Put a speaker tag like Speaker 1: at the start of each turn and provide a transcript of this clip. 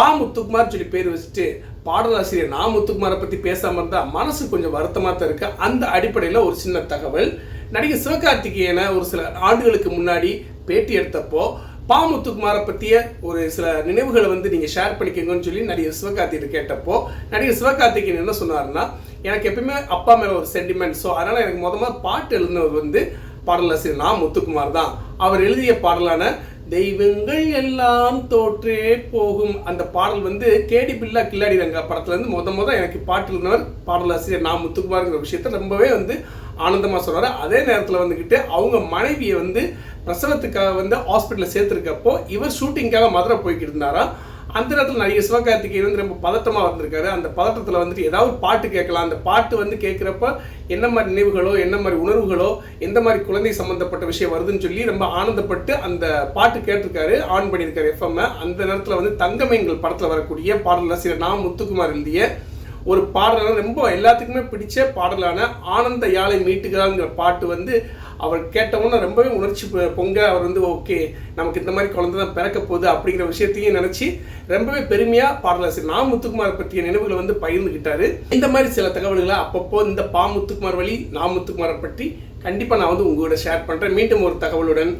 Speaker 1: பா முத்துக்குமார் சொல்லி பேர் வச்சுட்டு பாடலாசிரியர் நா முத்துக்குமாரை பற்றி பேசாமல் இருந்தால் மனசு கொஞ்சம் வருத்தமாக தான் இருக்குது அந்த அடிப்படையில் ஒரு சின்ன தகவல். நடிகர் சிவகார்த்திகேயனை ஒரு சில ஆண்டுகளுக்கு முன்னாடி பேட்டி எடுத்தப்போ பா முத்துக்குமாரை பற்றிய ஒரு சில நினைவுகளை வந்து நீங்கள் ஷேர் பண்ணிக்கோங்கன்னு சொல்லி நடிகர் சிவகார்த்திகேயன் கேட்டப்போ நடிகர் சிவகார்த்திகேயன் என்ன சொன்னார்னா எனக்கு எப்பயுமே அப்பா மேலே ஒரு சென்டிமெண்ட் ஸோ அதனால் எனக்கு மொதல் பாட்டு எழுதினவர் வந்து பாடலாசிரியர் நா முத்துக்குமார் தான். அவர் எழுதிய பாடலான தெய்வங்கள் எல்லாம் தோற்றே போகும். அந்த பாடல் வந்து கேடி பில்லா கில்லாடி ரங்கா படத்துல இருந்து முத முத எனக்கு பாட்டு இருந்தவர் பாடலாசிரியர் நான் முத்துக்குமார்ங்கிற விஷயத்த ரொம்பவே வந்து ஆனந்தமா சொன்னாரு. அதே நேரத்தில் வந்துக்கிட்டு அவங்க மனைவியை வந்து பிரசவத்துக்காக வந்து ஹாஸ்பிட்டலில் சேர்த்துருக்கப்போ இவர் ஷூட்டிங்காக மதுரை போய்கிட்டு இருந்தாரா? அந்த நேரத்தில் நடிகர் சிவகார்த்திகேயன் வந்து ரொம்ப பதட்டமாக வந்திருக்காரு. அந்த பதட்டத்தில் வந்துட்டு ஏதாவது பாட்டு கேட்கலாம். அந்த பாட்டு வந்து கேட்குறப்ப என்ன மாதிரி நினைவுகளோ என்ன மாதிரி உணர்வுகளோ எந்த மாதிரி குழந்தை சம்மந்தப்பட்ட விஷயம் வருதுன்னு சொல்லி ரொம்ப ஆனந்தப்பட்டு அந்த பாட்டு கேட்டிருக்காரு ஆன் பண்ணியிருக்காரு எஃப்எம் அந்த நேரத்தில் வந்து தங்கமயங்கள் படத்தில் வரக்கூடிய பாடலாசிரியர் நான் முத்துக்குமார் எழுதிய ஒரு பாடலான ரொம்ப எல்லாத்துக்குமே பிடிச்ச பாடலான ஆனந்த யாழை மீட்டுகிறாங்கிற பாட்டு வந்து அவர் கேட்டவுடனே ரொம்பவே உணர்ச்சி பொங்க அவர் வந்து ஓகே நமக்கு இந்த மாதிரி குழந்தை தான் பிறக்க போகுது அப்படிங்கிற விஷயத்தையும் நினச்சி ரொம்பவே பெருமையாக பாடலாசிரியர் நான் முத்துக்குமார் பற்றிய நினைவுகளை வந்து பகிர்ந்துக்கிட்டாரு இந்த மாதிரி சில தகவல்களை அப்பப்போ இந்த பா. முத்துக்குமார் வழி நான் முத்துக்குமாரை பற்றி கண்டிப்பாக நான் வந்து உங்களோட ஷேர் பண்ணுறேன் மீண்டும் ஒரு தகவலுடன்